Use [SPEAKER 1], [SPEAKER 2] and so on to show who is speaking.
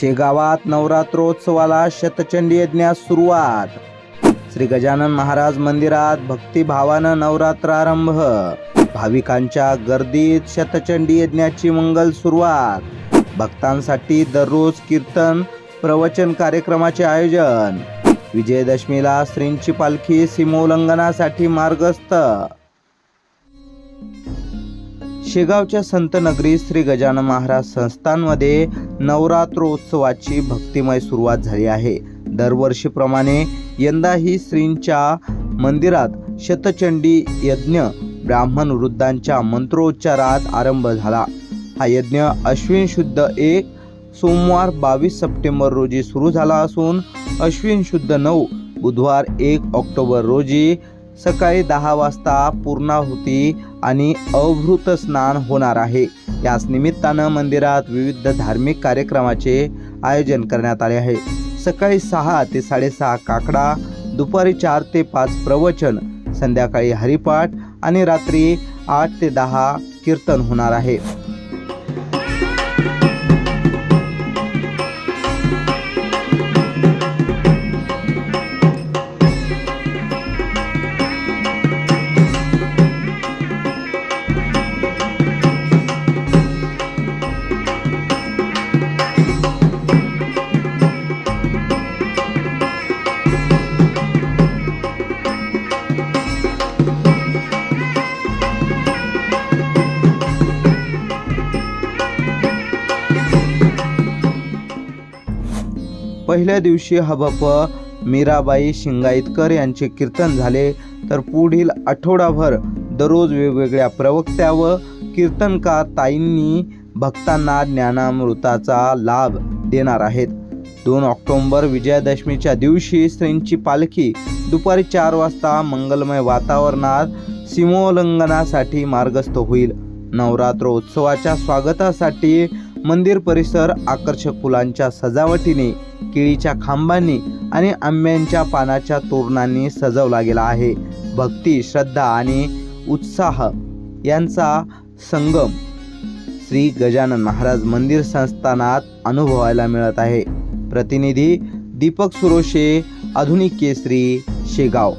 [SPEAKER 1] शेगावात नवरात्रोत्सवाला शतचंडी यज्ञास सुरुवात. श्री गजानन महाराज मंदिरात भक्तिभावानं नवरात्रारंभ भाविकांच्या गर्दीत शतचंडी यज्ञाची मंगल सुरुवात. भक्तांसाठी दररोज कीर्तन प्रवचन कार्यक्रमाचे आयोजन. विजयदशमीला श्रींची पालखी सीमोल्लंघनासाठी मार्गस्थ. शेगावच्या संत नगरी श्री गजानन महाराज संस्थानमध्ये नवरात्रोत्सवाची भक्तिमय सुरुवात झाली आहे. दरवर्षीप्रमाणे यंदाही श्रींच्या मंदिरात शतचंडी यज्ञ ब्राह्मण वृद्धांच्या मंत्रोच्चारात आरंभ झाला. हा यज्ञ अश्विन शुद्ध एक सोमवार बावीस सप्टेंबर रोजी सुरू झाला असून अश्विन शुद्ध नऊ बुधवार एक ऑक्टोबर रोजी सकाळी दहा वाजता पूर्णाहुती आणि अवभृत स्नान होणार आहे. याच निमित्तानं मंदिरात विविध धार्मिक कार्यक्रमाचे आयोजन करण्यात आले आहे. सकाळी सहा ते साडेसहा काकडा दुपारी चार ते पाच प्रवचन संध्याकाळी हरिपाठ आणि रात्री आठ ते दहा कीर्तन होणार आहे. पहिल्या दिवशी हबप मीराबाई शिंगाईतकर यांचे कीर्तन झाले. तर पुढील आठवडाभर दररोज वेगवेगळ्या प्रवक्त्या व कीर्तनकार ताईंनी भक्तांना ज्ञानामृताचा लाभ देणार आहेत. दोन ऑक्टोबर विजयादशमीच्या दिवशी श्रींची पालखी दुपारी चार वाजता मंगलमय वातावरणात सीमोल्लंघनासाठी मार्गस्थ होईल. नवरात्र उत्सवाच्या स्वागतासाठी मंदिर परिसर आकर्षक फुलांच्या सजावटीने केळीच्या खांबांनी आणि आंब्यांच्या पानाच्या तोरणांनी सजवला गेला आहे. भक्ती श्रद्धा आणि उत्साह यांचा संगम श्री गजानन महाराज मंदिर संस्थानात अनुभवायला मिळत आहे. प्रतिनिधी दीपक सुरोशे आधुनिक केसरी शेगाव.